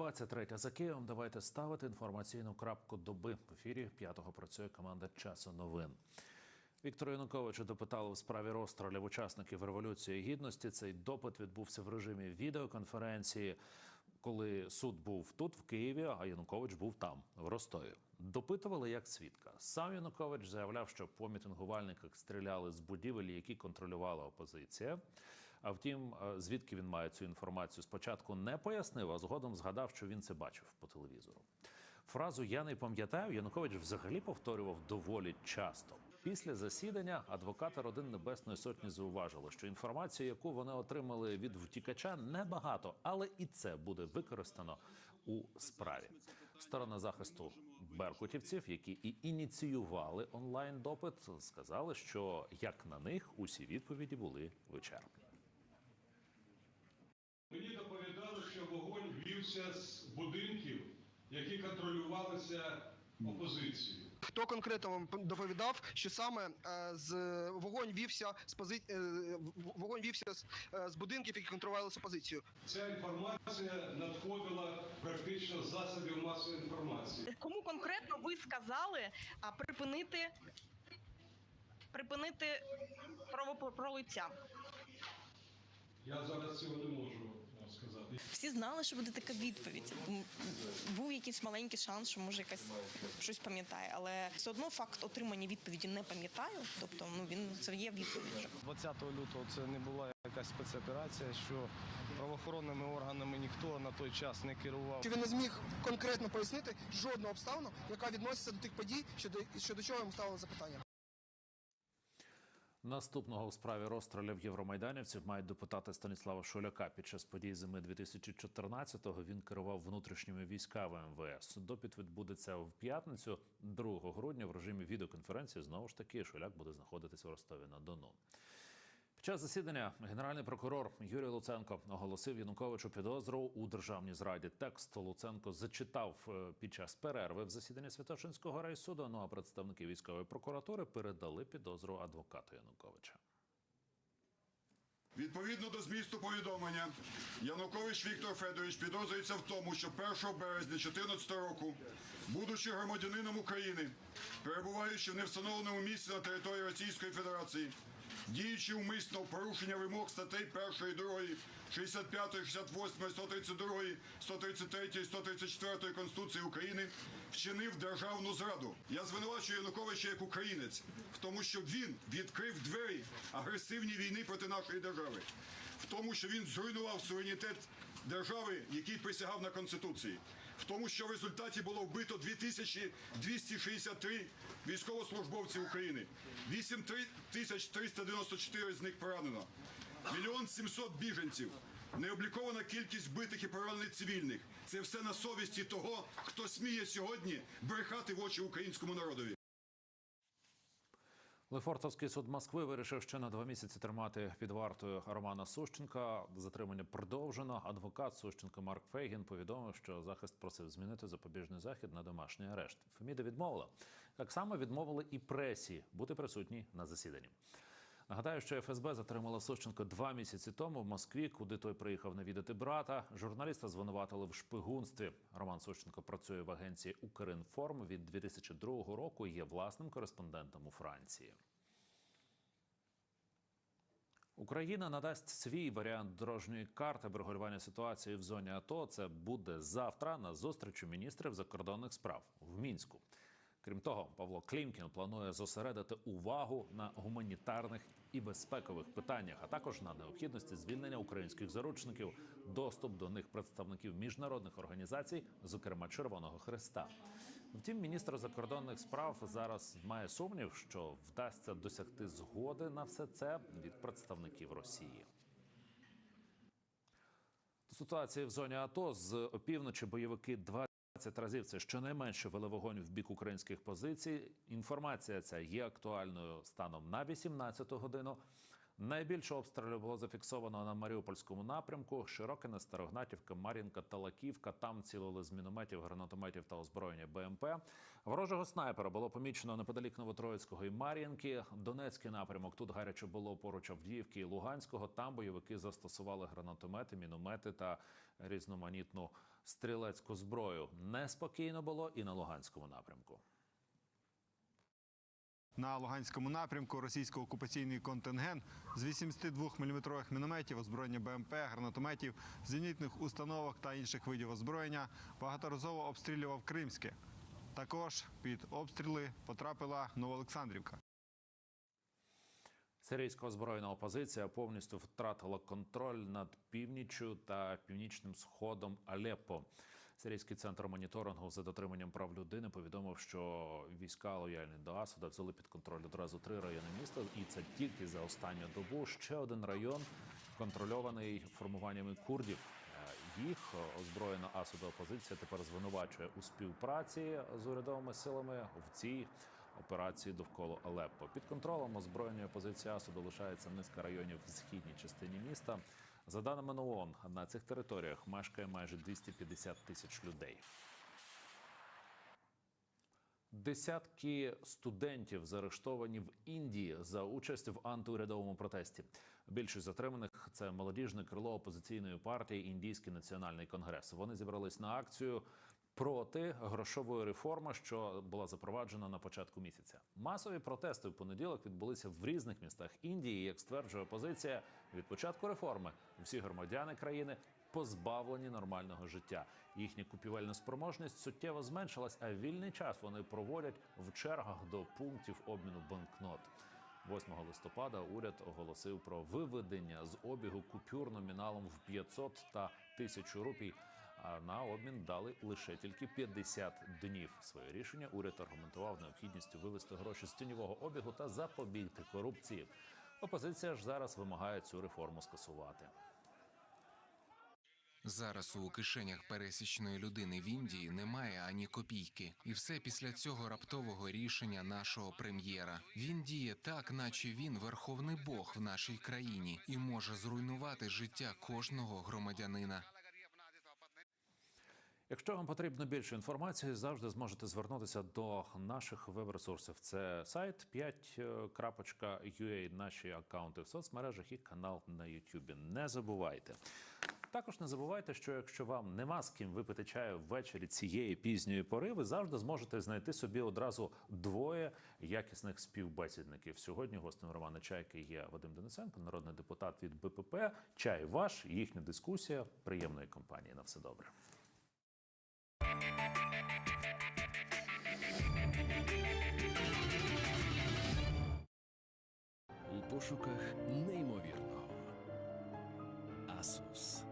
23 за Києвом. Давайте ставити інформаційну крапку доби. В ефірі п'ятого працює команда часу новин. Віктора Януковича допитали у справі розстрілів учасників революції гідності. Цей допит відбувся в режимі відеоконференції, коли суд був тут, в Києві, а Янукович був там, в Ростові. Допитували як свідка. Сам Янукович заявляв, що по мітингувальниках стріляли з будівель, які контролювала опозиція. А втім, е, звідки він має цю інформацію, спочатку не пояснив, а згодом згадав, що він це бачив по телевізору. Фразу Я не пам'ятаю Янукович взагалі повторював доволі часто. Після засідання адвокати родин Небесної Сотні зауважили, що інформацію, яку вони отримали від втікача, небагато, але і це буде використано у справі. Сторона захисту беркутівців, які і ініціювали онлайн допит, сказали, що як на них усі відповіді були вичерпні. Вогонь з будинків, які контролювалися опозицією. Хто конкретно вам доповідав, що саме е, з вогонь вівся з пози... е, вогонь вівся з, е, з будинків, які контролювалися опозицією? Ця інформація надходила практично з засобів масової інформації. Кому конкретно ви сказали а, припинити припинити правопролиття? Я зараз цього не можу вам сказати. Всі знали, що буде така відповідь. Був якийсь маленький шанс, що може якась щось пам'ятає, але все одно факт отримання відповіді не пам'ятаю. Тобто, ну він це є відповідь. вже. 20 лютого це не була якась спецоперація, що правоохоронними органами ніхто на той час не керував. Чи він не зміг конкретно пояснити жодну обставину, яка відноситься до тих подій, щодо, щодо чого йому ставили запитання? Наступного у справі розстрілів євромайданівців мають депутати Станіслава Шуляка. Під час подій зими 2014-го він керував внутрішніми військами МВС. Допіт відбудеться в п'ятницю, 2 грудня, в режимі відеоконференції. Знову ж таки, Шуляк буде знаходитися в Ростові на Дону. Під час засідання генеральний прокурор Юрій Луценко оголосив Януковичу підозру у державній зраді. Текст Луценко зачитав е, під час перерви в засіданні Святошинського райсуду. Ну а представники військової прокуратури передали підозру адвокату Януковича. Відповідно до змісту повідомлення, Янукович Віктор Федорович підозрюється в тому, що 1 березня 2014 року, будучи громадянином України, перебуваючи в невстановленому місці на території Російської Федерації, діючи умисно в порушення вимог статей 1, 2, 65, 68, 132, 133, 134 Конституції України, вчинив державну зраду. Я звинувачую Януковича як українець в тому, що він відкрив двері агресивній війни проти нашої держави, в тому, що він зруйнував суверенітет держави, який присягав на конституції, в тому, що в результаті було вбито 2263 військовослужбовці України, 8394 з них поранено, мільйон 700 біженців. Необлікована кількість вбитих і поранених цивільних. Це все на совісті того, хто сміє сьогодні брехати в очі українському народові. Лефортовський суд Москви вирішив ще на два місяці тримати під вартою Романа Сущенка. Затримання продовжено. Адвокат Сущенка Марк Фейгін повідомив, що захист просив змінити запобіжний захід на домашній арешт. Феміда відмовила. Так само відмовили і пресі бути присутній на засіданні. Нагадаю, що ФСБ затримала Сущенка два місяці тому в Москві, куди той приїхав навідати брата. Журналіста звинуватили в шпигунстві. Роман Сущенко працює в агенції Укрінформ від 2002 року. і Є власним кореспондентом у Франції. Україна надасть свій варіант дорожньої карти врегулювання ситуації в зоні АТО. Це буде завтра на зустрічі міністрів закордонних справ в мінську. Крім того, Павло Клімкін планує зосередити увагу на гуманітарних і безпекових питаннях, а також на необхідності звільнення українських заручників, доступ до них представників міжнародних організацій, зокрема Червоного Христа. Втім, міністр закордонних справ зараз має сумнів, що вдасться досягти згоди на все це від представників Росії. До ситуації в зоні АТО з опівночі бойовики 20 разів це щонайменше вели вогонь в бік українських позицій. Інформація ця є актуальною станом на 18 годину. Найбільше обстрілів було зафіксовано на Маріупольському напрямку. Широкине, Старогнатівка, Мар'їнка, Талаківка. Там цілили з мінометів, гранатометів та озброєння БМП. Ворожого снайпера було помічено неподалік Новотроїцького і Мар'їнки. Донецький напрямок тут гаряче було поруч Авдіївки і Луганського. Там бойовики застосували гранатомети, міномети та різноманітну стрілецьку зброю. Неспокійно було і на Луганському напрямку. На Луганському напрямку російсько-окупаційний контингент з 82-мм мінометів, озброєння БМП, гранатометів, зенітних установок та інших видів озброєння багаторазово обстрілював Кримське. Також під обстріли потрапила Новоолександрівка. Сирійська озброєна опозиція повністю втратила контроль над північчю та північним сходом Алеппо. Сирійський центр моніторингу за дотриманням прав людини повідомив, що війська лояльні до Асада взяли під контроль одразу три райони міста, і це тільки за останню добу. Ще один район контрольований формуваннями курдів. Е, Їх озброєна Асада опозиція тепер звинувачує у співпраці з урядовими силами в цій операції довкола Алеппо. Під контролем озброєної опозиції Асаду лишається низка районів в східній частині міста. За даними ООН, на цих територіях мешкає майже 250 тисяч людей. Десятки студентів заарештовані в Індії за участь в антиурядовому протесті. Більшість затриманих це молодіжне крило опозиційної партії Індійський національний конгрес. Вони зібрались на акцію проти грошової реформи, що була запроваджена на початку місяця. Масові протести в понеділок відбулися в різних містах Індії. Як стверджує опозиція, від початку реформи всі громадяни країни позбавлені нормального життя. Їхня купівельна спроможність суттєво зменшилась, а вільний час вони проводять в чергах до пунктів обміну банкнот. 8 листопада уряд оголосив про виведення з обігу купюр номіналом в 500 та 1000 рупій. А на обмін дали лише тільки 50 днів. Своє рішення уряд аргументував необхідністю вивести гроші з тіньового обігу та запобігти корупції. Опозиція ж зараз вимагає цю реформу скасувати. Зараз у кишенях пересічної людини в Індії немає ані копійки, і все після цього раптового рішення нашого прем'єра. Він діє так, наче він верховний бог в нашій країні і може зруйнувати життя кожного громадянина. Якщо вам потрібно більше інформації, завжди зможете звернутися до наших веб-ресурсів. Це сайт 5.ua, наші аккаунти в соцмережах і канал на Ютубі. Не забувайте. Також не забувайте, що якщо вам нема з ким випити чаю ввечері цієї пізньої пори, ви завжди зможете знайти собі одразу двоє якісних співбесідників. Сьогодні гостем Романа Чайки є Вадим Денисенко, народний депутат від БПП. Чай ваш, їхня дискусія. Приємної компанії. На все добре. У пошуках неймовірного. Asus